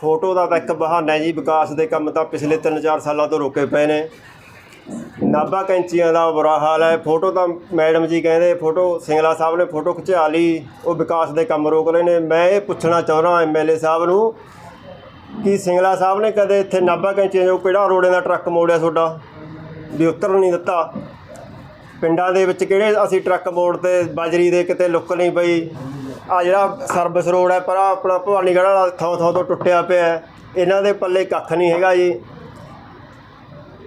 Photo ਦਾ ਤਾਂ ਇੱਕ ਬਹਾਨਾ ਹੈ ਜੀ, ਵਿਕਾਸ ਦੇ ਕੰਮ ਤਾਂ ਪਿਛਲੇ 3-4 ਸਾਲਾਂ ਤੋਂ ਰੁਕੇ ਪਏ ਨੇ। ਨਾਭਾ ਕੈਂਚੀਆਂ ਦਾ ਬੁਰਾ ਹਾਲ ਹੈ। ਫੋਟੋ ਤਾਂ ਮੈਡਮ ਜੀ ਕਹਿੰਦੇ, ਫੋਟੋ ਸਿੰਗਲਾ ਸਾਹਿਬ ਨੇ ਫੋਟੋ ਖਿਚਾ ਲਈ, ਉਹ ਵਿਕਾਸ ਦੇ ਕੰਮ ਰੋਕ ਰਹੇ ਨੇ। ਮੈਂ ਇਹ ਪੁੱਛਣਾ ਚਾਹੁੰਦਾ ਐਮਐਲਏ ਸਾਹਿਬ ਨੂੰ ਕਿ ਸਿੰਗਲਾ ਸਾਹਿਬ ਨੇ ਕਦੇ ਇੱਥੇ ਨਾਭਾ ਕੈਂਚੀਆਂ ਜੋ ਕਿਹੜਾ ਰੋੜੇ ਦਾ ਟਰੱਕ ਮੋੜਿਆ ਤੁਹਾਡਾ? ਵੀ ਉਤਰਨ ਨਹੀਂ ਦਿੱਤਾ। ਪਿੰਡਾਂ ਦੇ ਵਿੱਚ ਕਿਹੜੇ ਅਸੀਂ ਟਰੱਕ ਮੋੜ ਤੇ ਬਾਜਰੀ ਦੇ ਕਿਤੇ ਲੁੱਕ ਨਹੀਂ ਪਈ? ਆ ਜਿਹੜਾ ਸਰਵਿਸ ਰੋਡ ਹੈ, ਪਰ ਆਹ ਆਪਣਾ ਭਵਾਨੀਗੜ੍ਹ ਵਾਲਾ ਥਾਂ ਥਾਂ ਤੋਂ ਟੁੱਟਿਆ ਪਿਆ ਇਹਨਾਂ ਦੇ ਪੱਲੇ ਕੱਖ ਨਹੀਂ ਹੈਗਾ ਜੀ।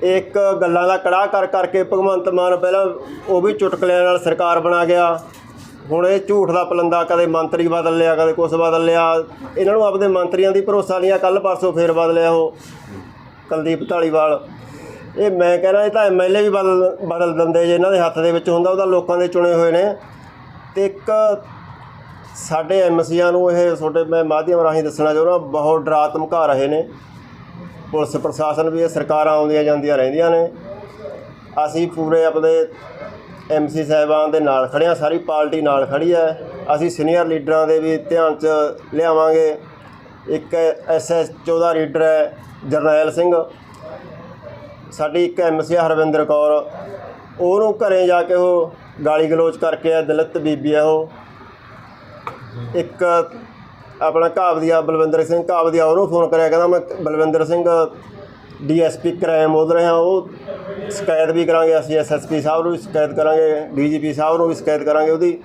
ਇੱਕ ਗੱਲਾਂ ਦਾ ਕੜਾ ਕਰ ਕਰਕੇ ਭਗਵੰਤ ਮਾਨ ਪਹਿਲਾਂ ਉਹ ਵੀ ਚੁਟਕਲਿਆਂ ਨਾਲ ਸਰਕਾਰ ਬਣਾ ਗਿਆ। ਹੁਣ ਇਹ ਝੂਠ ਦਾ ਪਲੰਦਾ, ਕਦੇ ਮੰਤਰੀ ਬਦਲ ਲਿਆ, ਕਦੇ ਕੁਛ ਬਦਲ ਲਿਆ। ਇਹਨਾਂ ਨੂੰ ਆਪਦੇ ਮੰਤਰੀਆਂ ਦੀ ਭਰੋਸਾ ਨਹੀਂ ਆ ਕੱਲ ਪਰਸੋਂ ਫੇਰ ਬਦਲਿਆ ਉਹ, ਕੁਲਦੀਪ ਢਾਲੀਵਾਲ ਇਹ ਮੈਂ ਕਹਿੰਦਾ ਇਹ ਤਾਂ ਐਮਐਲਏ ਵੀ ਬਦਲ ਬਦਲ ਦਿੰਦੇ ਜੇ, ਇਹਨਾਂ ਦੇ ਹੱਥ ਦੇ ਵਿੱਚ ਹੁੰਦਾ ਉਹਦਾ ਲੋਕਾਂ ਦੇ ਚੁਣੇ ਹੋਏ ਨੇ। ਤੇ ਇੱਕ ਸਾਡੇ ਐਮਸੀਆਂ ਨੂੰ ਇਹ ਤੁਹਾਡੇ ਮੈਂ ਮਾਧਿਅਮ ਰਾਹੀਂ ਦੱਸਣਾ ਚਾਹੁੰਦਾ, ਬਹੁਤ ਡਰਾ ਧਮਕਾ ਰਹੇ ਨੇ। ਪੁਲਿਸ ਪ੍ਰਸ਼ਾਸਨ ਵੀ ਇਹ ਸਰਕਾਰਾਂ ਆਉਂਦੀਆਂ ਜਾਂਦੀਆਂ ਰਹਿੰਦੀਆਂ ਨੇ। ਅਸੀਂ ਪੂਰੇ ਆਪਣੇ ਐਮਸੀ ਸਾਹਿਬਾਨ ਦੇ ਨਾਲ ਖੜੇ ਹਾਂ, ਸਾਰੀ ਪਾਰਟੀ ਨਾਲ ਖੜੀ ਹੈ। ਅਸੀਂ ਸੀਨੀਅਰ ਲੀਡਰਾਂ ਦੇ ਵੀ ਧਿਆਨ 'ਚ ਲਿਆਵਾਂਗੇ। ਇੱਕ ਐਸਐਸਓ ਦਾ ਲੀਡਰ ਹੈ ਜਰਨੈਲ ਸਿੰਘ। ਸਾਡੀ ਇੱਕ ਐਮਸੀ ਹਰਵਿੰਦਰ ਕੌਰ, ਉਹਨੂੰ ਘਰੇ ਜਾ ਕੇ ਉਹ ਗਾਲੀ ਗਲੋਚ ਕਰਕੇ ਆ ਦਲਿਤ ਬੀਬੀ ਆ ਉਹ। ਇੱਕ ਆਪਣਾ ਘਾਵਦੀਆ ਬਲਵਿੰਦਰ ਸਿੰਘ ਘਾਵਦੀਆ ਉਹਨੂੰ ਫੋਨ ਕਰਿਆ, ਕਹਿੰਦਾ ਮੈਂ ਬਲਵਿੰਦਰ ਸਿੰਘ ਡੀਐਸਪੀ ਕ੍ਰਾਈਮ ਉਹਦ ਰਿਹਾ, ਉਹ ਸ਼ਿਕਾਇਤ ਵੀ ਕਰਾਂਗੇ ਅਸੀਂ ਐਸਐਸਪੀ ਸਾਹਿਬ ਨੂੰ ਵੀ ਸ਼ਿਕਾਇਤ ਕਰਾਂਗੇ, ਡੀਜੀਪੀ ਸਾਹਿਬ ਨੂੰ ਵੀ ਸ਼ਿਕਾਇਤ ਕਰਾਂਗੇ ਉਹਦੀ।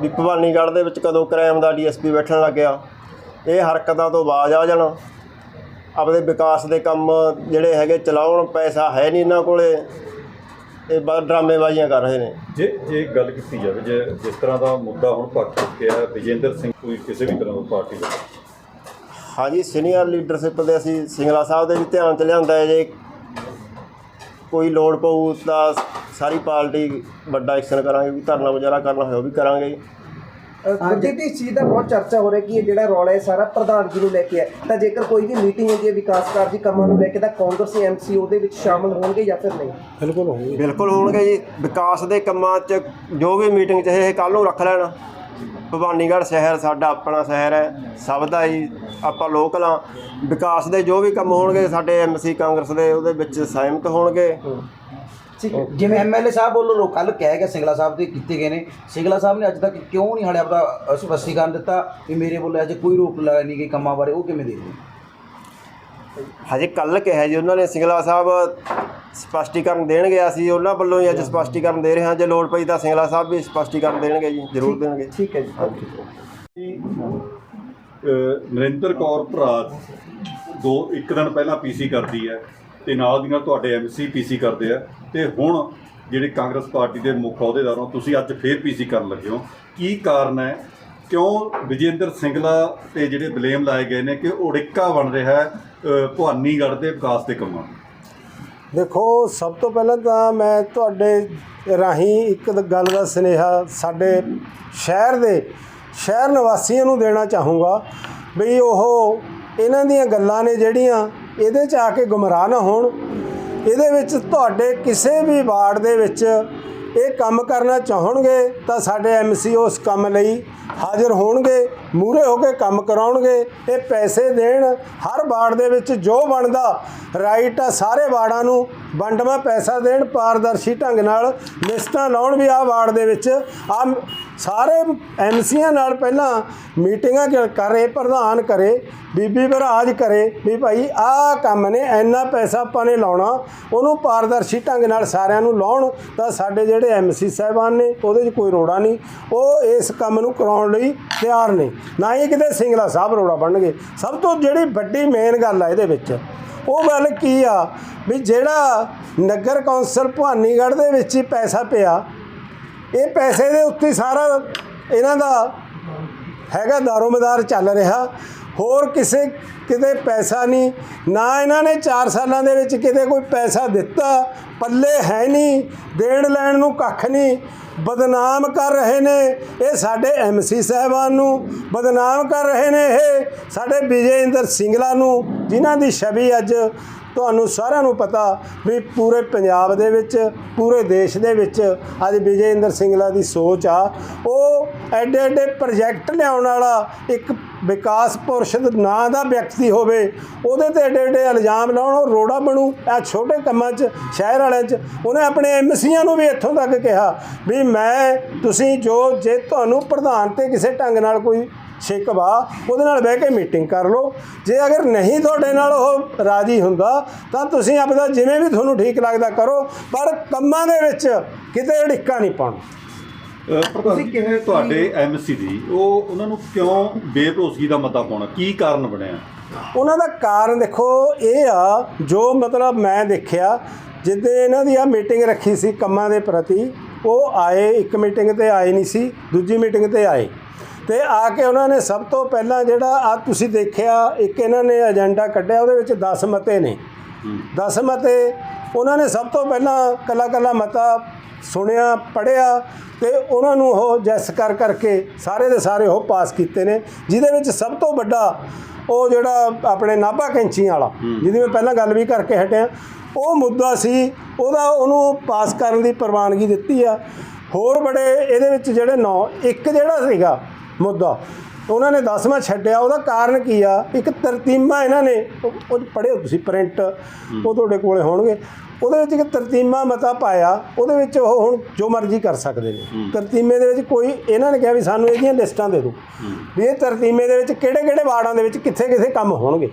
ਵੀ ਭਵਾਨੀਗੜ੍ਹ ਦੇ ਵਿੱਚ ਕਦੋਂ ਕ੍ਰਾਈਮ ਦਾ ਡੀਐਸਪੀ ਬੈਠਣ ਲੱਗ ਗਿਆ। ਇਹ ਹਰਕਤਾਂ ਤੋਂ ਬਾਜ਼ ਆ ਜਾਣ। ਆਪਦੇ ਵਿਕਾਸ ਦੇ ਕੰਮ ਜਿਹੜੇ ਹੈਗੇ ਚਲਾਉਣ, ਪੈਸਾ ਹੈ ਨਹੀਂ ਇਹਨਾਂ ਕੋਲੇ। ਇਹ ਬਸ ਡਰਾਮੇਬਾਜ਼ੀਆਂ ਕਰ ਰਹੇ ਨੇ। ਜੇ ਜੇ ਗੱਲ ਕੀਤੀ ਜਾਵੇ ਜੇ ਜਿਸ ਤਰ੍ਹਾਂ ਦਾ ਮੁੱਦਾ ਹੁਣ ਪੱਕ ਚੁੱਕਿਆ ਹੈ ਵਿਜੇਂਦਰ ਸਿੰਘ ਕੋਈ ਕਿਸੇ ਵੀ ਤਰ੍ਹਾਂ ਦੀ ਪਾਰਟੀ ਦਾ? ਹਾਂਜੀ ਸੀਨੀਅਰ ਲੀਡਰਸ਼ਿਪ ਦੇ ਅਸੀਂ ਸਿੰਗਲਾ ਸਾਹਿਬ ਦੇ ਵੀ ਧਿਆਨ ਚ ਲਿਆਂਦਾ ਹੈ ਜੇ ਕੋਈ ਲੋੜ ਪਊ ਤਾਂ ਸਾਰੀ ਪਾਰਟੀ ਵੱਡਾ ਐਕਸ਼ਨ ਕਰਾਂਗੇ ਵੀ ਧਰਨਾ ਮੁਜ਼ਾਹਰਾ ਕਰਨਾ ਹੋਇਆ ਉਹ ਵੀ ਕਰਾਂਗੇ। ਜੀ। ਗੁਰਜੀਤ ਇਸ ਚੀਜ਼ ਦਾ ਬਹੁਤ ਚਰਚਾ ਹੋ ਰਿਹਾ ਕਿ ਇਹ ਜਿਹੜਾ ਰੌਲਾ ਹੈ ਸਾਰਾ ਪ੍ਰਧਾਨ ਜੀ ਨੂੰ ਲੈ ਕੇ ਹੈ। ਤਾਂ ਜੇਕਰ ਕੋਈ ਵੀ ਮੀਟਿੰਗ ਹੁੰਦੀ ਹੈ ਵਿਕਾਸ ਕਾਰਜੀ ਕੰਮਾਂ ਨੂੰ ਲੈ ਕੇ ਤਾਂ ਕਾਂਗਰਸੀ ਐਮਸੀ ਉਹਦੇ ਵਿੱਚ ਸ਼ਾਮਲ ਹੋਣਗੇ ਜਾਂ ਫਿਰ ਨਹੀਂ? ਬਿਲਕੁਲ ਹੋਣਗੇ। ਜੀ। ਵਿਕਾਸ ਦੇ ਕੰਮਾਂ 'ਚ ਜੋ ਵੀ ਮੀਟਿੰਗ ਚਾਹੇ ਇਹ ਕੱਲ ਨੂੰ ਰੱਖ ਲੈਣ। ਭਵਾਨੀਗੜ੍ਹ ਸ਼ਹਿਰ ਸਾਡਾ ਆਪਣਾ ਸ਼ਹਿਰ ਹੈ। ਸਭ ਦਾ ਹੀ ਆਪਾਂ ਲੋਕਲ ਹਾਂ। ਵਿਕਾਸ ਦੇ ਜੋ ਵੀ ਕੰਮ ਹੋਣਗੇ ਸਾਡੇ ਐਮਸੀ ਕਾਂਗਰਸ ਦੇ ਉਹਦੇ ਵਿੱਚ ਸਹਿਮਤ ਹੋਣਗੇ। ਠੀਕ ਹੈ। ਜਿਵੇਂ ਐਮਐਲਏ ਸਾਹਿਬ ਵੱਲੋਂ ਕੱਲ ਕਿਹਾ ਗਿਆ ਸਿੰਗਲਾ ਸਾਹਿਬ ਦੇ ਕੀਤੇ ਗਏ ਨੇ। ਸਿੰਗਲਾ ਸਾਹਿਬ ਨੇ ਅੱਜ ਤੱਕ ਕਿਉਂ ਨਹੀਂ ਹਾਲੇ ਆਪਦਾ ਸਪਸ਼ਟੀਕਰਨ ਦਿੱਤਾ ਵੀ ਮੇਰੇ ਵੱਲੋਂ ਅਜੇ ਕੋਈ ਰੋਕ ਲਗਾਈ ਨਹੀਂ ਗਈ ਕੰਮਾਂ ਬਾਰੇ ਉਹ ਕਿਵੇਂ ਦੇਖਦੇ? ਹਜੇ ਕੱਲ ਕਿਹਾ ਜੀ ਉਹਨਾਂ ਨੇ ਸਿੰਗਲਾ ਸਾਹਿਬ ਸਪਸ਼ਟੀਕਰਨ ਦੇਣਗੇ ਅਸੀਂ ਉਹਨਾਂ ਵੱਲੋਂ ਹੀ ਅੱਜ ਸਪਸ਼ਟੀਕਰਨ ਦੇ ਰਹੇ ਹਾਂ। ਜੇ ਲੋੜ ਪਈ ਤਾਂ ਸਿੰਗਲਾ ਸਾਹਿਬ ਵੀ ਸਪਸ਼ਟੀਕਰਨ ਦੇਣਗੇ ਜੀ ਜ਼ਰੂਰ ਦੇਣਗੇ। ਠੀਕ ਹੈ ਜੀ। ਅਹ ਨਰਿੰਦਰ ਕੌਰ ਭਰਾਤ ਦੋ ਇੱਕ ਦਿਨ ਪਹਿਲਾਂ ਪੀਸੀ ਕਰਦੀ ਹੈ। ਤੇ ਨਾਲ ਦੀ ਨਾਲ ਤੁਹਾਡੇ ਐਮਸੀ ਪੀਸੀ ਕਰਦੇ ਆ। ਤੇ ਹੁਣ ਜਿਹੜੇ ਕਾਂਗਰਸ ਪਾਰਟੀ ਦੇ ਮੁੱਖ ਅਹੁਦੇਦਾਰ ਹੋ, ਤੁਸੀਂ ਅੱਜ ਫੇਰ ਪੀਸੀ ਕਰਨ ਲੱਗੇ ਹੋ। ਕੀ ਕਾਰਨ ਹੈ? ਕਿਉਂ ਵਿਜੇਂਦਰ ਸਿੰਗਲਾ ਤੇ ਜਿਹੜੇ ਬਲੇਮ ਲਾਏ ਗਏ ਨੇ ਕਿ ਉੜਿੱਕਾ ਬਣ ਰਿਹਾ ਹੈ ਭਵਾਨੀਗੜ੍ਹ ਦੇ ਵਿਕਾਸ ਦੇ ਕੰਮਾਂ ਨੂੰ? ਦੇਖੋ, ਸਭ ਤੋਂ ਪਹਿਲਾਂ ਤਾਂ ਮੈਂ ਤੁਹਾਡੇ ਰਾਹੀਂ ਇੱਕ ਗੱਲ ਦਾ ਸੁਨੇਹਾ ਸਾਡੇ ਸ਼ਹਿਰ ਦੇ, ਸ਼ਹਿਰ ਨਿਵਾਸੀਆਂ ਨੂੰ ਦੇਣਾ ਚਾਹੂੰਗਾ। ਵੀ ਉਹ ਇਹਨਾਂ ਦੀਆਂ ਗੱਲਾਂ ਨੇ ਜਿਹੜੀਆਂ ਇਹਦੇ 'ਚ ਆ ਕੇ ਗੁੰਮਰਾਹ ਨਾ ਹੋਣ। ਇਹਦੇ ਵਿੱਚ ਤੁਹਾਡੇ ਕਿਸੇ ਵੀ ਵਾਰਡ ਦੇ ਵਿੱਚ ਇਹ ਕੰਮ ਕਰਨਾ ਚਾਹਣਗੇ ਤਾਂ ਸਾਡੇ ਐਮਸੀ ਉਸ ਕੰਮ ਲਈ ਹਾਜ਼ਰ ਹੋਣਗੇ। ਮੂਰੇ ਹੋ ਕੇ ਕੰਮ ਕਰਾਉਣਗੇ, ਇਹ ਪੈਸੇ ਦੇਣ ਹਰ ਵਾਰਡ ਦੇ ਵਿੱਚ ਜੋ ਬਣਦਾ ਰਾਈਟ ਆ ਸਾਰੇ ਵਾਰਡਾਂ ਨੂੰ ਵੰਡਵਾਂ ਪੈਸਾ ਦੇਣ, ਪਾਰਦਰਸ਼ੀ ਢੰਗ ਨਾਲ ਲਿਸਟਾਂ ਲਾਉਣ ਵੀ ਆ ਵਾਰਡ ਦੇ ਵਿੱਚ। ਆ ਸਾਰੇ ਐਮਸੀਆਂ ਨਾਲ ਪਹਿਲਾਂ ਮੀਟਿੰਗਾਂ ਕਰੇ, ਪ੍ਰਧਾਨ ਕਰੇ, ਬੀਬੀ ਬਰਾਜ ਕਰੇ ਵੀ ਭਾਈ ਆਹ ਕੰਮ ਨੇ, ਇੰਨਾ ਪੈਸਾ ਆਪਾਂ ਨੇ ਲਾਉਣਾ, ਉਹਨੂੰ ਪਾਰਦਰਸ਼ੀ ਢੰਗ ਨਾਲ ਸਾਰਿਆਂ ਨੂੰ ਲਾਉਣ ਤਾਂ ਸਾਡੇ ਜਿਹੜੇ ਐਮਸੀ ਸਾਹਿਬਾਨ ਨੇ, ਉਹਦੇ 'ਚ ਕੋਈ ਰੋੜਾ ਨਹੀਂ। ਉਹ ਇਸ ਕੰਮ ਨੂੰ ਕਰਾਉਣ ਲਈ ਤਿਆਰ ਨੇ। ਨਾ ਹੀ ਕਿਤੇ ਸਿੰਗਲਾ ਸਾਹਿਬ ਰੋੜਾ ਬਣਨਗੇ। ਸਭ ਤੋਂ ਜਿਹੜੀ ਵੱਡੀ ਮੇਨ ਗੱਲ ਆ ਇਹਦੇ ਵਿੱਚ, ਉਹ ਗੱਲ ਕੀ ਆ ਵੀ ਜਿਹੜਾ ਨਗਰ ਕੌਂਸਲ ਭਵਾਨੀਗੜ੍ਹ ਦੇ ਵਿੱਚ ਹੀ ਪੈਸਾ ਪਿਆ, ਇਹ ਪੈਸੇ ਦੇ ਉੱਤੇ ਸਾਰਾ ਇਹਨਾਂ ਦਾ ਹੈਗਾ ਦਾਰੋਮਦਾਰ ਚੱਲ ਰਿਹਾ। ਹੋਰ ਕਿਸੇ, ਕਿਤੇ ਪੈਸਾ ਨਹੀਂ, ਨਾ ਇਹਨਾਂ ਨੇ 4 ਸਾਲਾਂ ਦੇ ਵਿੱਚ ਕਿਤੇ ਕੋਈ ਪੈਸਾ ਦਿੱਤਾ, ਪੱਲੇ ਹੈ ਨਹੀਂ, ਦੇਣ ਲੈਣ ਨੂੰ ਕੱਖ ਨਹੀਂ। ਬਦਨਾਮ ਕਰ ਰਹੇ ਨੇ ਇਹ ਸਾਡੇ ਐਮਸੀ ਸਾਹਿਬਾਨ ਨੂੰ ਬਦਨਾਮ ਕਰ ਰਹੇ ਨੇ ਇਹ ਸਾਡੇ ਵਿਜੇ ਇੰਦਰ ਸਿੰਗਲਾ ਨੂੰ, ਜਿਨ੍ਹਾਂ ਦੀ ਛਵੀ ਅੱਜ ਤੁਹਾਨੂੰ ਸਾਰਿਆਂ ਨੂੰ ਪਤਾ ਵੀ ਪੂਰੇ ਪੰਜਾਬ ਦੇ ਵਿੱਚ, ਪੂਰੇ ਦੇਸ਼ ਦੇ ਵਿੱਚ ਅੱਜ ਵਿਜੇ ਇੰਦਰ ਸਿੰਗਲਾ ਦੀ ਸੋਚ ਆ। ਉਹ ਐਡੇ ਐਡੇ ਪ੍ਰੋਜੈਕਟ ਲਿਆਉਣ ਵਾਲਾ ਇੱਕ ਵਿਕਾਸ ਪੁਰਸ਼ਦ ਨਾਂ ਦਾ ਵਿਅਕਤੀ ਹੋਵੇ, ਉਹਦੇ ਤੇ ਐਡੇ ਐਡੇ ਇਲਜ਼ਾਮ ਲਾਉਣ, ਉਹ ਰੋੜਾ ਬਣੂ, ਇਹ ਛੋਟੇ ਕੰਮਾਂ 'ਚ, ਸ਼ਹਿਰ ਵਾਲਿਆਂ 'ਚ। ਉਹਨੇ ਆਪਣੇ ਐਮਸੀਆਂ ਨੂੰ ਵੀ ਇੱਥੋਂ ਤੱਕ ਕਿਹਾ ਵੀ ਮੈਂ, ਤੁਸੀਂ ਜੋ, ਜੇ ਤੁਹਾਨੂੰ ਪ੍ਰਧਾਨ ਤੇ ਕਿਸੇ ਢੰਗ ਨਾਲ ਕੋਈ ਸ਼ਿਕਵਾ ਉਹਦੇ ਨਾਲ ਬਹਿ ਕੇ ਮੀਟਿੰਗ ਕਰ ਲਓ। ਜੇ ਅਗਰ ਨਹੀਂ ਤੁਹਾਡੇ ਨਾਲ ਉਹ ਰਾਜੀ ਹੁੰਦਾ, ਤਾਂ ਤੁਸੀਂ ਆਪਦਾ ਜਿਵੇਂ ਵੀ ਤੁਹਾਨੂੰ ਠੀਕ ਲੱਗਦਾ ਕਰੋ, ਪਰ ਕੰਮਾਂ ਦੇ ਵਿੱਚ ਕਿਤੇ ਢਿੱਕਾ ਨਹੀਂ ਪਾਉਣਾ। ਪ੍ਰਧਾਨ ਜੀ, ਤੁਹਾਡੇ ਐਮਸੀ ਦੀ ਉਹ ਉਹਨਾਂ ਨੂੰ ਕਿਉਂ ਬੇਭਰੋਸਗੀ ਦਾ ਮਤਾ ਪਾਉਣਾ? ਕੀ ਕਾਰਨ ਬਣਿਆ? ਉਹਨਾਂ ਦਾ ਕਾਰਨ ਦੇਖੋ ਇਹ ਆ ਜੋ ਮਤਲਬ ਮੈਂ ਦੇਖਿਆ ਜਿੱਦੇ ਇਹਨਾਂ ਦੀ ਆ ਮੀਟਿੰਗ ਰੱਖੀ ਸੀ ਕੰਮਾਂ ਦੇ ਪ੍ਰਤੀ ਉਹ ਆਏ ਇੱਕ ਮੀਟਿੰਗ ਤੇ ਆਏ ਨਹੀਂ ਸੀ ਦੂਜੀ ਮੀਟਿੰਗ ਤੇ ਆਏ। ਤੇ ਆ ਕੇ ਉਹਨਾਂ ਨੇ ਸਭ ਤੋਂ ਪਹਿਲਾਂ ਜਿਹੜਾ ਆ ਤੁਸੀਂ ਦੇਖਿਆ ਇੱਕ ਇਹਨਾਂ ਨੇ ਏਜੰਡਾ ਕੱਢਿਆ ਉਹਦੇ ਵਿੱਚ 10 ਮਤੇ ਨੇ। 10 ਮਤੇ ਉਹਨਾਂ ਨੇ ਸਭ ਤੋਂ ਪਹਿਲਾਂ ਕੱਲਾ ਕੱਲਾ ਮਤਾ ਸੁਣਿਆ ਪੜਿਆ ਤੇ ਉਹਨਾਂ ਨੂੰ ਉਹ ਜੈਸ ਕਰ ਕਰਕੇ ਸਾਰੇ ਦੇ ਸਾਰੇ ਉਹ ਪਾਸ ਕੀਤੇ ਨੇ ਜਿਹਦੇ ਵਿੱਚ ਸਭ ਤੋਂ ਵੱਡਾ ਉਹ ਜਿਹੜਾ ਆਪਣੇ ਨਾਭਾ ਕੈਂਚੀ ਵਾਲਾ ਜਿਹਦੀ ਮੈਂ ਪਹਿਲਾਂ ਗੱਲ ਵੀ ਕਰਕੇ ਹਟਿਆ ਉਹ ਮੁੱਦਾ ਸੀ ਉਹਦਾ ਉਹਨੂੰ ਪਾਸ ਕਰਨ ਦੀ ਪ੍ਰਵਾਨਗੀ ਦਿੱਤੀ ਆ। ਹੋਰ ਬੜੇ ਇਹਦੇ ਵਿੱਚ ਜਿਹੜੇ ਨੌ ਇੱਕ ਜਿਹੜਾ ਸੀਗਾ ਮੁੱਦਾ ਉਹਨਾਂ ਨੇ 10ਵਾਂ ਛੱਡਿਆ ਉਹਦਾ ਕਾਰਨ ਕੀ ਆ? ਇੱਕ ਤਰਤੀਮਾ ਇਹਨਾਂ ਨੇ ਉਹ ਪੜ੍ਹਿਓ ਤੁਸੀਂ ਪ੍ਰਿੰਟ ਉਹ ਤੁਹਾਡੇ ਕੋਲੇ ਹੋਣਗੇ। ਉਹਦੇ ਵਿੱਚ ਇੱਕ ਤਰਤੀਮਾ ਮਤਾ ਪਾਇਆ ਉਹਦੇ ਵਿੱਚ ਉਹ ਹੁਣ ਜੋ ਮਰਜ਼ੀ ਕਰ ਸਕਦੇ ਨੇ। ਤਰਤੀਮੇ ਦੇ ਵਿੱਚ ਕੋਈ ਇਹਨਾਂ ਨੇ ਕਿਹਾ ਵੀ ਸਾਨੂੰ ਇਹਦੀਆਂ ਲਿਸਟਾਂ ਦੇ ਦਿਓ। ਵੀ ਇਹ ਤਰਤੀਮੇ ਦੇ ਵਿੱਚ ਕਿਹੜੇ ਕਿਹੜੇ ਵਾਰਡਾਂ ਦੇ ਵਿੱਚ ਕਿੱਥੇ ਕਿੱਥੇ ਕੰਮ ਹੋਣਗੇ।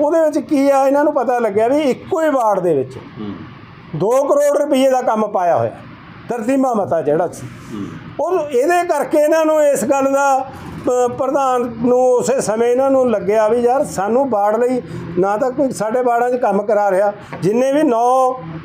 ਉਹਦੇ ਵਿੱਚ ਕੀ ਆ ਇਹਨਾਂ ਨੂੰ ਪਤਾ ਲੱਗਿਆ ਵੀ ਇੱਕੋ ਹੀ ਵਾਰਡ ਦੇ ਵਿੱਚ 2 ਕਰੋੜ ਰੁਪਏ ਦਾ ਕੰਮ ਪਾਇਆ ਹੋਇਆ। ਤਰਤੀਮਾ ਮਤਾ ਜਿਹੜਾ ਸੀ। ਉਹ ਇਹਦੇ ਕਰਕੇ ਇਹਨਾਂ ਨੂੰ ਇਸ ਗੱਲ ਦਾ ਪ੍ਰਧਾਨ ਨੂੰ ਉਸੇ ਸਮੇਂ ਇਹਨਾਂ ਨੂੰ ਲੱਗਿਆ ਵੀ ਯਾਰ ਸਾਨੂੰ ਬਾੜ ਲਈ ਨਾ ਤਾਂ ਕੋਈ ਸਾਡੇ ਬਾੜਾਂ 'ਚ ਕੰਮ ਕਰਾ ਰਿਹਾ। ਜਿੰਨੇ ਵੀ 9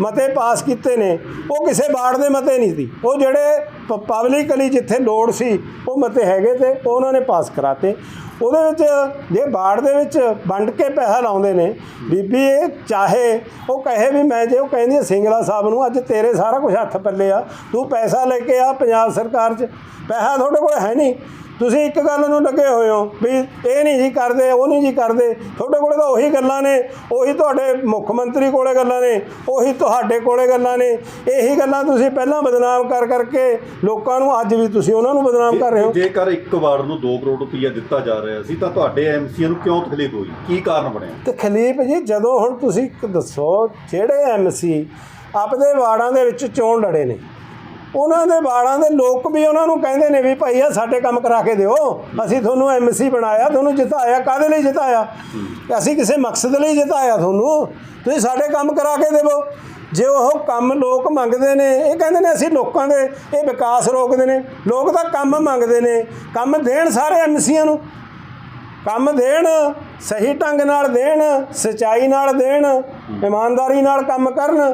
ਮਤੇ ਪਾਸ ਕੀਤੇ ਨੇ, ਉਹ ਕਿਸੇ ਬਾੜ ਦੇ ਮਤੇ ਨਹੀਂ ਸੀ। ਉਹ ਜਿਹੜੇ ਪਬਲਿਕਲੀ ਜਿੱਥੇ ਲੋੜ ਸੀ, ਉਹ ਮਤੇ ਹੈਗੇ ਤੇ ਉਹ ਉਹਨਾਂ ਨੇ ਪਾਸ ਕਰਾਤੇ। ਉਹਦੇ ਵਿੱਚ ਜੇ ਬਾੜ ਦੇ ਵਿੱਚ ਵੰਡ ਕੇ ਪੈਸਾ ਲਾਉਂਦੇ ਨੇ, ਬੀਬੀ ਇਹ ਚਾਹੇ, ਉਹ ਕਹੇ ਵੀ ਮੈਂ ਜੇ ਉਹ ਕਹਿੰਦੀ ਹੈ ਸਿੰਗਲਾ ਸਾਹਿਬ ਨੂੰ ਅੱਜ ਤੇਰੇ ਸਾਰਾ ਕੁਝ ਹੱਥ ਪੱਲੇ ਆ, ਤੂੰ ਪੈਸਾ ਲੈ ਕੇ ਆ ਪੰਜਾਬ ਸਰਕਾਰ 'ਚ, ਪੈਸਾ ਤੁਹਾਡੇ ਕੋਲ ਹੈ ਨਹੀਂ। ਤੁਸੀਂ ਇੱਕ ਗੱਲ ਨੂੰ ਲੱਗੇ ਹੋਏ ਹੋ ਵੀ ਇਹ ਨਹੀਂ ਜੀ ਕਰਦੇ ਉਹ ਨਹੀਂ ਜੀ ਕਰਦੇ। ਤੁਹਾਡੇ ਕੋਲੇ ਤਾਂ ਉਹੀ ਗੱਲਾਂ ਨੇ ਉਹੀ ਤੁਹਾਡੇ ਮੁੱਖ ਮੰਤਰੀ ਕੋਲੇ ਗੱਲਾਂ ਨੇ ਉਹੀ ਤੁਹਾਡੇ ਕੋਲੇ ਗੱਲਾਂ ਨੇ। ਇਹੀ ਗੱਲਾਂ ਤੁਸੀਂ ਪਹਿਲਾਂ ਬਦਨਾਮ ਕਰ ਕਰਕੇ ਲੋਕਾਂ ਨੂੰ ਅੱਜ ਵੀ ਤੁਸੀਂ ਉਹਨਾਂ ਨੂੰ ਬਦਨਾਮ ਕਰ ਰਹੇ ਹੋ। ਜੇਕਰ ਇੱਕ ਵਾਰ ਨੂੰ 2 ਕਰੋੜ ਰੁਪਈਆ ਦਿੱਤਾ ਜਾ ਰਿਹਾ ਸੀ ਤਾਂ ਤੁਹਾਡੇ ਐਮਸੀਆਂ ਨੂੰ ਕਿਉਂ ਤਕਲੀਫ ਹੋਈ? ਕੀ ਕਾਰਨ ਬਣਿਆ? ਤੇ ਖਲੀਪ ਜੀ ਜਦੋਂ ਹੁਣ ਤੁਸੀਂ ਦੱਸੋ ਜਿਹੜੇ ਐਮਸੀ ਆਪਦੇ ਵਾਰਡਾਂ ਦੇ ਵਿੱਚ ਚੋਣ ਲੜੇ ਨੇ ਉਹਨਾਂ ਦੇ ਵਾਰਡਾਂ ਦੇ ਲੋਕ ਵੀ ਉਹਨਾਂ ਨੂੰ ਕਹਿੰਦੇ ਨੇ ਵੀ ਭਾਈ ਆ ਸਾਡੇ ਕੰਮ ਕਰਾ ਕੇ ਦਿਓ। ਅਸੀਂ ਤੁਹਾਨੂੰ ਐਮਸੀ ਬਣਾਇਆ, ਤੁਹਾਨੂੰ ਜਿਤਾਇਆ ਕਾਦੇ ਲਈ ਜਿਤਾਇਆ? ਅਸੀਂ ਕਿਸੇ ਮਕਸਦ ਲਈ ਜਿਤਾਇਆ ਤੁਹਾਨੂੰ। ਤੁਸੀਂ ਸਾਡੇ ਕੰਮ ਕਰਾ ਕੇ ਦੇਵੋ। ਜੇ ਉਹ ਕੰਮ ਲੋਕ ਮੰਗਦੇ ਨੇ, ਇਹ ਕਹਿੰਦੇ ਨੇ ਅਸੀਂ ਲੋਕਾਂ ਦੇ, ਇਹ ਵਿਕਾਸ ਰੋਕਦੇ ਨੇ। ਲੋਕ ਤਾਂ ਕੰਮ ਮੰਗਦੇ ਨੇ। ਕੰਮ ਦੇਣ ਸਾਰੇ ਐਮਸੀਆਂ ਨੂੰ। ਕੰਮ ਦੇਣ ਸਹੀ ਢੰਗ ਨਾਲ ਦੇਣ ਸਚਾਈ ਨਾਲ ਦੇਣ ਇਮਾਨਦਾਰੀ ਨਾਲ ਕੰਮ ਕਰਨ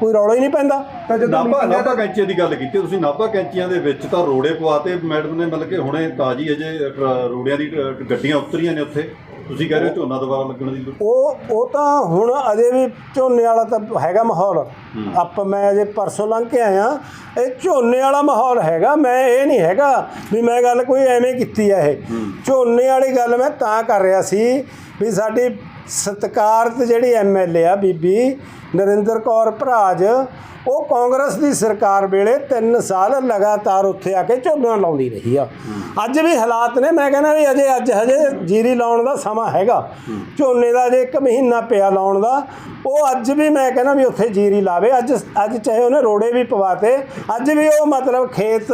ਕੋਈ ਰੌਲਾ ਹੀ ਨਹੀਂ ਪੈਂਦਾ। ਤਾਂ ਜਦੋਂ ਨਾਭਾ ਨਾਭਾ ਕੈਂਚੀਆਂ ਦੀ ਗੱਲ ਕੀਤੀ ਤੁਸੀਂ ਨਾਭਾ ਕੈਂਚੀਆਂ ਦੇ ਵਿੱਚ ਤਾਂ ਰੋੜੇ ਪਵਾਤੇ ਮੈਡਮ ਨੇ ਮਤਲਬ ਕਿ ਹੁਣੇ ਤਾਜੀ ਅਜੇ ਰੋੜਿਆਂ ਦੀ ਗੱਡੀਆਂ ਉਤਰੀਆਂ ਨੇ ਉੱਥੇ। ਤੁਸੀਂ ਕਹਿ ਰਹੇ ਹੋ ਝੋਨਾ ਦੁਬਾਰਾ ਲੱਗਣ ਦੀ ਉਹ ਉਹ ਤਾਂ ਹੁਣ ਅਜੇ ਵੀ ਝੋਨੇ ਵਾਲਾ ਤਾਂ ਹੈਗਾ ਮਾਹੌਲ। ਆਪ ਮੈਂ ਅਜੇ ਪਰਸੋਂ ਲੰਘ ਕੇ ਆਇਆ। ਇਹ ਝੋਨੇ ਵਾਲਾ ਮਾਹੌਲ ਹੈਗਾ ਮੈਂ ਇਹ ਨਹੀਂ ਹੈਗਾ ਵੀ ਮੈਂ ਗੱਲ ਕੋਈ ਐਵੇਂ ਕੀਤੀ ਆ ਇਹ। ਝੋਨੇ ਵਾਲੀ ਗੱਲ ਮੈਂ ਤਾਂ ਕਰ ਰਿਹਾ ਸੀ ਵੀ ਸਾਡੀ ਸਤਿਕਾਰਤ ਜਿਹੜੀ ਐਮਐਲਏ ਆ ਬੀਬੀ ਨਰਿੰਦਰ ਕੌਰ ਭਰਾਜ, ਉਹ ਕਾਂਗਰਸ ਦੀ ਸਰਕਾਰ ਵੇਲੇ 3 ਸਾਲ ਲਗਾਤਾਰ ਉੱਥੇ ਆ ਕੇ ਝੋਨਾ ਲਾਉਂਦੀ ਰਹੀ ਆ। ਅੱਜ ਵੀ ਹਾਲਾਤ ਨੇ, ਮੈਂ ਕਹਿੰਦਾ ਵੀ ਅਜੇ ਅੱਜ, ਹਜੇ ਜੀਰੀ ਲਾਉਣ ਦਾ ਸਮਾਂ ਹੈਗਾ। ਝੋਨੇ ਦਾ ਜੇ ਇੱਕ ਮਹੀਨਾ ਪਿਆ ਲਾਉਣ ਦਾ। ਉਹ ਅੱਜ ਵੀ ਮੈਂ ਕਹਿੰਦਾ ਵੀ ਉੱਥੇ ਜੀਰੀ ਲਾਵੇ। ਅੱਜ ਅੱਜ ਚਾਹੇ ਉਹਨੇ ਰੋੜੇ ਵੀ ਪਵਾਤੇ, ਅੱਜ ਵੀ ਉਹ ਮਤਲਬ ਖੇਤ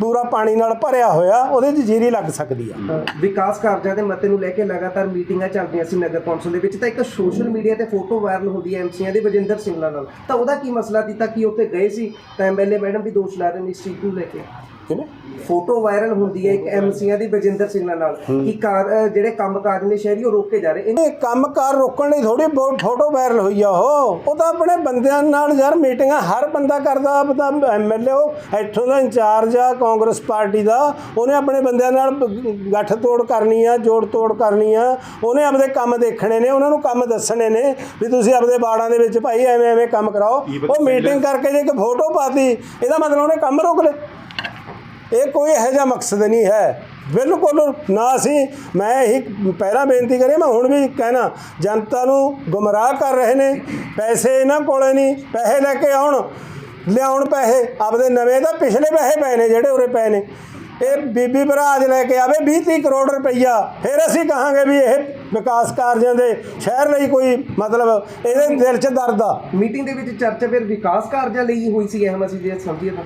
ਪੂਰਾ ਪਾਣੀ ਨਾਲ ਭਰਿਆ ਹੋਇਆ ਉਹਦੇ 'ਚ ਜੀਰੀ ਲੱਗ ਸਕਦੀ ਆ। ਵਿਕਾਸ ਕਾਰਜਾਂ ਦੇ ਮਤੇ ਨੂੰ ਲੈ ਕੇ ਲਗਾਤਾਰ ਮੀਟਿੰਗਾਂ ਚੱਲਦੀਆਂ ਸੀ ਨਗਰ ਕੌਂਸਲ ਦੇ ਵਿੱਚ। ਤਾਂ ਇੱਕ ਸੋਸ਼ਲ ਮੀਡੀਆ ਤੇ ਫੋਟੋ ਵਾਇਰਲ ਹੁੰਦੀ ਹੈ ਐਮਸੀਆਂ ਦੀ ਵਜਿੰਦਰ ਸਿੰਘਲਾ ਨਾਲ। ਤਾਂ ਉਹਦਾ ਕੀ ਮਸਲਾ ਸੀ? ਤਾਂ ਕੀ ਉੱਥੇ ਗਏ ਸੀ? ਤਾਂ ਐਮਐਲਏ ਮੈਡਮ ਵੀ ਦੋਸ਼ ਲਾ ਰਹੇ ਨੇ ਇਸ ਚੀਜ਼ ਨੂੰ ਲੈ ਕੇ। ਕਿਵੇਂ? ਫੋਟੋ ਵਾਇਰਲ ਹੁੰਦੀ ਹੈ ਇੱਕ ਐਮਸੀਆਂ ਦੀ ਬਜਿੰਦਰ ਸਿੰਘ ਨਾਲ ਕਿ ਕਾਰ ਅ, ਜਿਹੜੇ ਕੰਮਕਾਜ ਨੇ ਸ਼ਹਿਰੀ ਉਹ ਰੋਕੇ ਜਾ ਰਹੇ ਇਹ ਇਹ ਕੰਮਕਾਰ ਰੋਕਣ ਲਈ ਥੋੜੀ ਬਹੁਤ ਫੋਟੋ ਵਾਇਰਲ ਹੋਈ ਆ ਉਹ। ਉਹ ਤਾਂ ਆਪਣੇ ਬੰਦਿਆਂ ਨਾਲ ਯਾਰ ਮੀਟਿੰਗਾਂ ਹਰ ਬੰਦਾ ਕਰਦਾ ਆਪਦਾ ਐਮਐਲਏ ਉਹ ਇੱਥੋਂ ਦਾ ਇੰਚਾਰਜ ਆ ਕਾਂਗਰਸ ਪਾਰਟੀ ਦਾ ਉਹਨੇ ਆਪਣੇ ਬੰਦਿਆਂ ਨਾਲ ਬ- ਗੱਠ ਤੋੜ ਕਰਨੀ ਆ ਜੋੜ ਤੋੜ ਕਰਨੀ ਆ। ਉਹਨੇ ਆਪਦੇ ਕੰਮ ਦੇਖਣੇ ਨੇ ਉਹਨਾਂ ਨੂੰ ਕੰਮ ਦੱਸਣੇ ਨੇ ਵੀ ਤੁਸੀਂ ਆਪਦੇ ਬਾੜਾਂ ਦੇ ਵਿੱਚ ਭਾਈ ਐਵੇਂ ਐਵੇਂ ਕੰਮ ਕਰਾਓ। ਉਹ ਮੀਟਿੰਗ ਕਰਕੇ ਜੇ ਇੱਕ ਫੋਟੋ ਪਾਤੀ ਇਹਦਾ ਮਤਲਬ ਉਹਨੇ ਕੰਮ ਰੋਕ ਲਏ। ਇਹ ਕੋਈ ਇਹੋ ਜਿਹਾ ਮਕਸਦ ਨਹੀਂ ਹੈ। ਬਿਲਕੁਲ ਨਾ ਅਸੀਂ, ਮੈਂ ਇਹੀ ਪਹਿਲਾਂ ਬੇਨਤੀ ਕਰੀ, ਮੈਂ ਹੁਣ ਵੀ ਕਹਿਣਾ, ਜਨਤਾ ਨੂੰ ਗੁੰਮਰਾਹ ਕਰ ਰਹੇ ਨੇ, ਪੈਸੇ ਇਹਨਾਂ ਕੋਲੇ ਨਹੀਂ, ਪੈਸੇ ਲੈ ਕੇ ਆਉਣ, ਲਿਆਉਣ ਪੈਸੇ, ਆਪਦੇ ਨਵੇਂ ਤਾਂ ਪਿਛਲੇ ਪੈਸੇ ਪਏ ਨੇ ਜਿਹੜੇ ਉਰੇ ਪਏ ਨੇ। ਇਹ ਬੀਬੀ ਬਰਾਜ ਲੈ ਕੇ ਆਵੇ 20 30 ਕਰੋੜ ਰੁਪਈਆ। ਫਿਰ ਅਸੀਂ ਕਹਾਂਗੇ ਵੀ ਇਹ ਵਿਕਾਸ ਕਾਰਜਾਂ ਦੇ ਸ਼ਹਿਰ ਲਈ ਕੋਈ ਮਤਲਬ ਇਹਦੇ ਦਿਲ 'ਚ ਦਰਦ ਆ। ਮੀਟਿੰਗ ਦੇ ਵਿੱਚ ਚਰਚਾ ਫਿਰ ਵਿਕਾਸ ਕਾਰਜਾਂ ਲਈ ਹੀ ਹੋਈ ਸੀ ਅਹਿਮ ਅਸੀਂ ਜੇ ਸਮਝੀਏ ਤਾਂ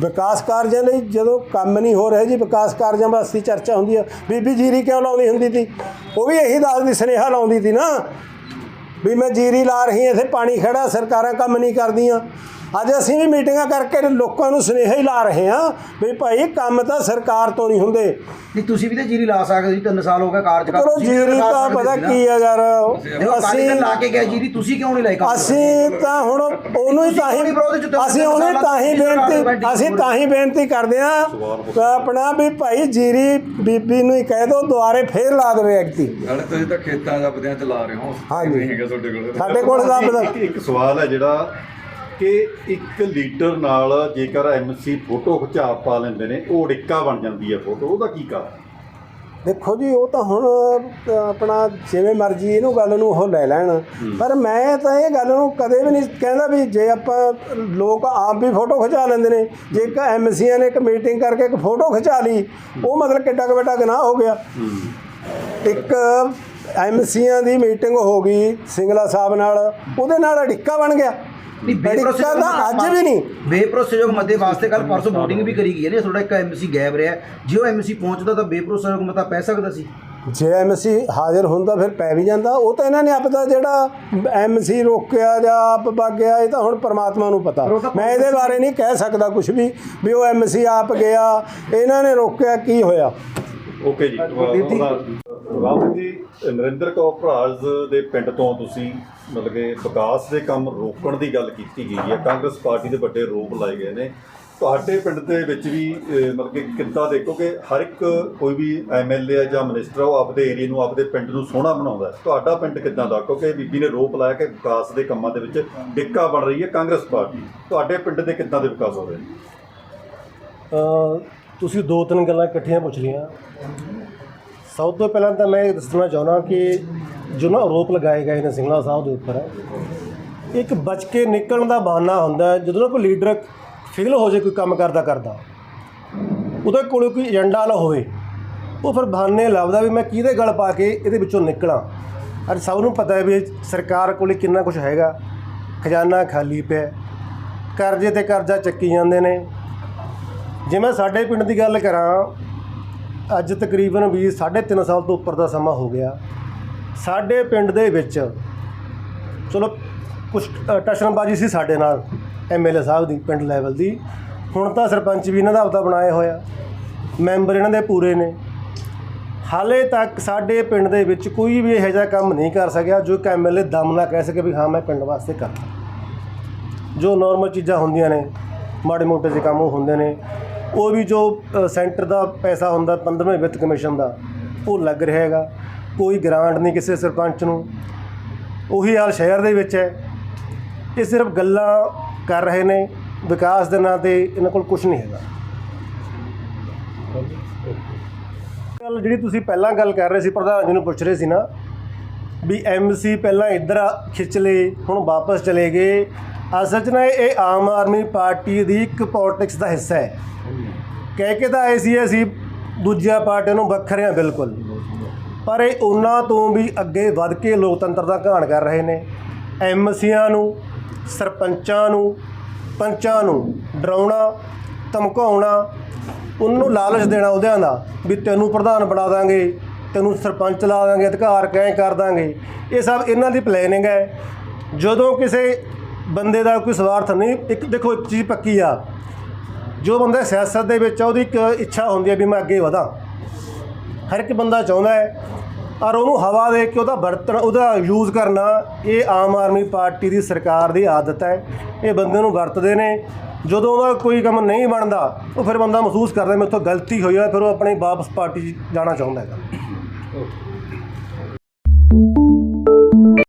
ਵਿਕਾਸ ਕਾਰਜਾਂ ਲਈ ਜਦੋਂ ਕੰਮ ਨਹੀਂ ਹੋ ਰਿਹਾ ਜੀ ਵਿਕਾਸ ਕਾਰਜਾਂ ਵਾਸਤੇ ਚਰਚਾ ਹੁੰਦੀ ਆ। ਬੀਬੀ ਜੀਰੀ ਕਿਉਂ ਲਾਉਂਦੀ ਹੁੰਦੀ ਸੀ? ਉਹ ਵੀ ਇਹੀ ਦੱਸਦੀ ਸੁਨੇਹਾ ਲਾਉਂਦੀ ਸੀ ਨਾ। ਵੀ ਮੈਂ ਜੀਰੀ ਲਾ ਰਹੀ ਹਾਂ ਇੱਥੇ ਪਾਣੀ ਖੜਾ ਸਰਕਾਰਾਂ ਕੰਮ ਨਹੀਂ ਕਰਦੀਆਂ। ਅੱਜ ਅਸੀਂ ਵੀ ਮੀਟਿੰਗਾਂ ਕਰਕੇ ਲੋਕਾਂ ਨੂੰ ਸੁਨੇਹਾ ਹੀ ਲਾ ਰਹੇ ਹਾਂ ਵੀ ਭਾਈ ਕੰਮ ਤਾਂ ਸਰਕਾਰ ਤੋਂ ਨਹੀਂ ਹੁੰਦੇ। ਨਹੀਂ ਤੁਸੀਂ ਵੀ ਤੇ ਜੀਰੀ ਲਾ ਸਕਦੇ ਸੀ 3 ਸਾਲ ਹੋ ਗਏ ਕਾਰਜਕਾਲ ਚਲੋ ਜੀਰੀ ਤਾਂ ਪਤਾ। ਕੀ ਹੈ ਯਾਰ ਅਸੀਂ ਲਾ ਕੇ ਗਿਆ ਜੀਰੀ ਤੁਸੀਂ ਕਿਉਂ ਨਹੀਂ ਲਾਈ ਕੰਮ? ਅਸੀਂ ਤਾਂ ਹੁਣ ਉਹਨੂੰ ਹੀ ਤਾਂ ਹੀ ਅਸੀਂ ਉਹਨੇ ਤਾਂ ਹੀ ਬੇਨਤੀ ਅਸੀਂ ਤਾਂ ਹੀ? ਬੇਨਤੀ ਕਰਦੇ ਆ ਆਪਣਾ ਵੀ ਭਾਈ ਜੀਰੀ ਬੀਬੀ ਨੂੰ ਹੀ ਕਹਿ ਦੋ ਦੁਆਰੇ ਫੇਰ ਲਾ ਦੇਵੇ ਐਕਤੀ ਤੁਸੀਂ ਤਾਂ ਖੇਤਾਂ ਦਾ ਬਦਿਆਂ ਚ ਲਾ ਰਹੇ ਹੋ। ਹਾਂਜੀ। ਨਹੀਂ ਹੈਗਾ ਤੁਹਾਡੇ ਕੋਲ? ਸਾਡੇ ਕੋਲ ਦਾ ਇੱਕ ਸਵਾਲ ਹੈ ਜਿਹੜਾ ਕਿ ਇੱਕ ਲੀਡਰ ਨਾਲ ਜੇਕਰ ਐਮਸੀ ਫੋਟੋ ਖਿਚਾ ਪਾ ਲੈਂਦੇ ਨੇ ਉਹ ਅੜਿੱਕਾ ਬਣ ਜਾਂਦੀ ਹੈ ਫੋਟੋ ਉਹਦਾ ਕੀ ਕਾਰਨ? ਦੇਖੋ ਜੀ ਉਹ ਤਾਂ ਹੁਣ ਆਪਣਾ ਜਿਵੇਂ ਮਰਜ਼ੀ ਇਹਨੂੰ ਗੱਲ ਨੂੰ ਉਹ ਲੈ ਲੈਣ। ਪਰ ਮੈਂ ਤਾਂ ਇਹ ਗੱਲ ਨੂੰ ਕਦੇ ਵੀ ਨਹੀਂ ਕਹਿੰਦਾ ਵੀ ਜੇ ਆਪਾਂ ਲੋਕ ਆਪ ਵੀ ਫੋਟੋ ਖਿਚਾ ਲੈਂਦੇ ਨੇ ਜੇ ਇੱਕ ਐਮਸੀਆਂ ਨੇ ਇੱਕ ਮੀਟਿੰਗ ਕਰਕੇ ਇੱਕ ਫੋਟੋ ਖਿਚਾ ਲਈ ਉਹ ਮਤਲਬ ਕਿੱਡਾ ਕੁ ਵੱਡਾ ਗੁਨਾਹ ਹੋ ਗਿਆ। ਇੱਕ ਐਮਸੀਆਂ ਦੀ ਮੀਟਿੰਗ ਹੋ ਗਈ ਸਿੰਗਲਾ ਸਾਹਿਬ ਨਾਲ ਉਹਦੇ ਨਾਲ ਅੜਿੱਕਾ ਬਣ ਗਿਆ। ਨਹੀਂ ਅੜਿੱਕਾ ਤਾਂ ਅੱਜ ਵੀ ਨਹੀਂ। ਬੇਭਰੋਸੇਯੋਗ ਮਤੇ ਵਾਸਤੇ ਕੱਲ ਪਰਸੋਂ VOTING ਵੀ ਕਰੀ ਗਈ ਹੈ ਨੇ ਤੁਹਾਡਾ ਇੱਕ ਐਮਸੀ ਗਾਇਬ ਰਿਹਾ। ਜੇ ਉਹ ਐਮਸੀ ਪਹੁੰਚਦਾ ਤਾਂ ਬੇਭਰੋਸੇਯੋਗ ਮਤਾ ਪੈ ਸਕਦਾ ਸੀ। ਜੇ ਐਮਸੀ ਹਾਜ਼ਰ ਹੁੰਦਾ ਫਿਰ ਪੈ ਵੀ ਜਾਂਦਾ। ਉਹ ਤਾਂ ਇਹਨਾਂ ਨੇ ਆਪਦਾ ਜਿਹੜਾ ਐਮਸੀ ਰੋਕਿਆ ਜਾਂ ਆਪ ਵਗ ਇਹ ਤਾਂ ਹੁਣ ਪ੍ਰਮਾਤਮਾ ਨੂੰ ਪਤਾ। ਮੈਂ ਇਹਦੇ ਬਾਰੇ ਨਹੀਂ ਕਹਿ ਸਕਦਾ ਕੁਝ ਵੀ ਵੀ ਉਹ ਐਮਸੀ ਆਪ ਗਿਆ ਇਹਨਾਂ ਨੇ ਰੋਕਿਆ ਕੀ ਹੋਇਆ? ਓਕੇ ਜੀ। ਰਾਮ ਜੀ। ਨਰਿੰਦਰ ਕੌਰ ਭਰਾਜ ਦੇ ਪਿੰਡ ਤੋਂ ਤੁਸੀਂ ਮਤਲਬ ਕਿ ਵਿਕਾਸ ਦੇ ਕੰਮ ਰੋਕਣ ਦੀ ਗੱਲ ਕੀਤੀ ਗਈ ਹੈ। ਕਾਂਗਰਸ ਪਾਰਟੀ ਦੇ ਵੱਡੇ ਰੋਪ ਲਾਏ ਗਏ ਨੇ। ਤੁਹਾਡੇ ਪਿੰਡ ਦੇ ਵਿੱਚ ਵੀ ਮਤਲਬ ਕਿ ਕਿੱਦਾਂ ਦੇਖੋ ਕਿ ਹਰ ਇੱਕ ਕੋਈ ਵੀ ਐਮਐਲਏ ਜਾਂ ਮਿਨਿਸਟਰ ਉਹ ਆਪਦੇ ਏਰੀਆ ਨੂੰ ਆਪਦੇ ਪਿੰਡ ਨੂੰ ਸੋਹਣਾ ਬਣਾਉਂਦਾ। ਤੁਹਾਡਾ ਪਿੰਡ ਕਿੱਦਾਂ ਦਾ? ਕਿਉਂਕਿ ਬੀਬੀ ਨੇ ਰੋਪ ਲਾਇਆ ਕਿ ਵਿਕਾਸ ਦੇ ਕੰਮਾਂ ਦੇ ਵਿੱਚ ਡਿੱਕਾ ਬਣ ਰਹੀ ਹੈ ਕਾਂਗਰਸ ਪਾਰਟੀ। ਤੁਹਾਡੇ ਪਿੰਡ ਦੇ ਕਿੱਦਾਂ ਦੇ ਵਿਕਾਸ ਹੋ ਰਹੇ ਨੇ? ਅ, ਤੁਸੀਂ ਦੋ ਤਿੰਨ ਗੱਲਾਂ ਇਕੱਠੀਆਂ ਪੁੱਛ ਲਈਆਂ। ਸਭ ਤੋਂ ਪਹਿਲਾਂ ਤਾਂ ਮੈਂ ਇਹ ਦੱਸਣਾ ਚਾਹੁੰਦਾ ਕਿ ਜੋ ਨਾ ਆਰੋਪ ਲਗਾਏ ਗਏ ਨੇ ਸਿੰਘਲਾ ਸਾਹਿਬ ਦੇ ਉੱਪਰ, ਇੱਕ ਬਚ ਕੇ ਨਿਕਲਣ ਦਾ ਬਹਾਨਾ ਹੁੰਦਾ ਜਦੋਂ ਨਾ ਕੋਈ ਲੀਡਰ ਫੇਲ ਹੋ ਜਾਏ ਕੋਈ ਕੰਮ ਕਰਦਾ ਕਰਦਾ, ਉਹਦੇ ਕੋਲ ਕੋਈ ਏਜੰਡਾ ਨਾ ਹੋਵੇ, ਉਹ ਫਿਰ ਬਹਾਨੇ ਲੱਭਦਾ ਵੀ ਮੈਂ ਕਿਹਦੇ ਗਲ ਪਾ ਕੇ ਇਹਦੇ ਵਿੱਚੋਂ ਨਿਕਲਾਂ। ਅੱਜ ਸਭ ਨੂੰ ਪਤਾ ਹੈ ਵੀ ਸਰਕਾਰ ਕੋਲ ਕਿੰਨਾ ਕੁਝ ਹੈਗਾ। ਖਜ਼ਾਨਾ ਖਾਲੀ ਪਿਆ, ਕਰਜ਼ੇ ਤੇ ਕਰਜ਼ਾ ਚੱਕੀ ਜਾਂਦੇ ਨੇ। ਜੇ ਮੈਂ ਸਾਡੇ ਪਿੰਡ ਦੀ ਗੱਲ ਕਰਾਂ, ਅੱਜ ਤਕਰੀਬਨ 20 3.5 ਸਾਲ ਤੋਂ ਉੱਪਰ ਦਾ ਸਮਾਂ ਹੋ ਗਿਆ। ਸਾਡੇ ਪਿੰਡ ਦੇ ਵਿੱਚ, ਚਲੋ ਕੁਝ ਟਸ਼ਨਬਾਜੀ ਸੀ ਸਾਡੇ ਨਾਲ ਐਮਐਲਏ ਸਾਹਿਬ ਦੀ, ਪਿੰਡ ਲੈਵਲ ਦੀ। ਹੁਣ ਤਾਂ ਸਰਪੰਚ ਵੀ ਇਹਨਾਂ ਦਾ ਆਪਦਾ ਬਣਾਇਆ ਹੋਇਆ। ਮੈਂਬਰ ਇਹਨਾਂ ਦੇ ਪੂਰੇ ਨੇ। ਹਾਲੇ ਤੱਕ ਸਾਡੇ ਪਿੰਡ ਦੇ ਵਿੱਚ ਕੋਈ ਵੀ ਇਹੋ ਜਿਹਾ ਕੰਮ ਨਹੀਂ ਕਰ ਸਕਿਆ, ਜੋ ਕਿ ਐਮਐਲਏ ਦਮ ਨਾਲ ਕਹਿ ਸਕੇ ਵੀ ਹਾਂ, ਮੈਂ ਪਿੰਡ ਵਾਸਤੇ ਕਰਤਾ ਜੋ ਨਾਰਮਲ ਚੀਜ਼ਾਂ ਹੁੰਦੀਆਂ ਨੇ, ਮਾੜੇ ਮੋਟੇ ਜਿਹੇ ਕੰਮ ਉਹ ਹੁੰਦੇ ਨੇ। ਉਹ ਵੀ ਜੋ ਸੈਂਟਰ ਦਾ ਪੈਸਾ ਹੁੰਦਾ 15ਵੇਂ ਵਿੱਤ ਕਮਿਸ਼ਨ ਦਾ, ਉਹ ਲੱਗ ਰਿਹਾ ਹੈਗਾ। ਕੋਈ ਗ੍ਰਾਂਟ ਨਹੀਂ ਕਿਸੇ ਸਰਪੰਚ ਨੂੰ। ਉਹੀ ਹਾਲ ਸ਼ਹਿਰ ਦੇ ਵਿੱਚ ਹੈ। ਇਹ ਸਿਰਫ ਗੱਲਾਂ ਕਰ ਰਹੇ ਨੇ। ਵਿਕਾਸ ਦੇ ਨਾਂ ਤੇ ਇਹਨਾਂ ਕੋਲ ਕੁਝ ਨਹੀਂ ਹੈਗਾ। ਗੱਲ ਜਿਹੜੀ ਤੁਸੀਂ ਪਹਿਲਾਂ ਗੱਲ ਕਰ ਰਹੇ ਸੀ, ਪ੍ਰਧਾਨ ਜੀ ਨੂੰ ਪੁੱਛ ਰਹੇ ਸੀ ਨਾ, ਵੀ ਐਮਸੀ ਪਹਿਲਾਂ ਇੱਧਰ ਖਿੱਚ ਲਏ, ਹੁਣ ਵਾਪਸ ਚਲੇ ਗਏ। ਅਸਲ 'ਚ ਨਾ ਇਹ ਆਮ ਆਦਮੀ ਪਾਰਟੀ ਦੀ ਇੱਕ ਪੋਲਿਟਿਕਸ ਦਾ ਹਿੱਸਾ ਹੈ। ਕਹਿ ਕੇ ਤਾਂ ਆਏ ਸੀ ਅਸੀਂ ਦੂਜੀਆਂ ਪਾਰਟੀਆਂ ਨੂੰ ਵੱਖਰੇ ਹਾਂ ਬਿਲਕੁਲ। ਪਰ ਇਹ ਉਹਨਾਂ ਤੋਂ ਵੀ ਅੱਗੇ ਵੱਧ ਕੇ ਲੋਕਤੰਤਰ ਦਾ ਘਾਣ ਕਰ ਰਹੇ ਨੇ। ਐਮਸੀਆਂ ਨੂੰ, ਸਰਪੰਚਾਂ ਨੂੰ, ਪੰਚਾਂ ਨੂੰ ਡਰਾਉਣਾ, ਧਮਕਾਉਣਾ, ਉਹਨੂੰ ਲਾਲਚ ਦੇਣਾ ਉਹਦਿਆਂ ਦਾ ਵੀ ਤੈਨੂੰ ਪ੍ਰਧਾਨ ਬਣਾ ਦਾਂਗੇ, ਤੈਨੂੰ ਸਰਪੰਚ ਲਾ ਦਾਂਗੇ, ਅਧਿਕਾਰ ਕੈਂ ਕਰ ਦਾਂਗੇ। ਇਹ ਸਭ ਇਹਨਾਂ ਦੀ ਪਲੈਨਿੰਗ ਹੈ। ਜਦੋਂ ਕਿਸੇ ਬੰਦੇ ਦਾ ਕੋਈ ਸਵਾਰਥ ਨਹੀਂ। ਇੱਕ ਦੇਖੋ, ਇੱਕ ਚੀਜ਼ ਪੱਕੀ ਆ। ਜੋ ਬੰਦਾ ਸਿਆਸਤ ਦੇ ਵਿੱਚ ਆ, ਉਹਦੀ ਇੱਕ ਇੱਛਾ ਹੁੰਦੀ ਹੈ ਵੀ ਮੈਂ ਅੱਗੇ ਵਧਾਂ। ਹਰ ਇੱਕ ਬੰਦਾ ਚਾਹੁੰਦਾ ਹੈ, ਔਰ ਉਹਨੂੰ ਹਵਾ ਦੇ ਕੇ ਉਹਦਾ ਵਰਤਣ, ਉਹਦਾ ਯੂਜ਼ ਕਰਨਾ, ਇਹ ਆਮ ਆਦਮੀ ਪਾਰਟੀ ਦੀ ਸਰਕਾਰ ਦੀ ਆਦਤ ਹੈ। ਇਹ ਬੰਦੇ ਨੂੰ ਵਰਤਦੇ ਨੇ। ਜਦੋਂ ਉਹਦਾ ਕੋਈ ਕੰਮ ਨਹੀਂ ਬਣਦਾ, ਉਹ ਫਿਰ ਬੰਦਾ ਮਹਿਸੂਸ ਕਰਦਾ ਮੇਰੇ ਤੋਂ ਗਲਤੀ ਹੋਈ ਹੈ ਫਿਰ ਉਹ ਆਪਣੀ ਵਾਪਸ ਪਾਰਟੀ 'ਚ ਜਾਣਾ ਚਾਹੁੰਦਾ ਹੈਗਾ।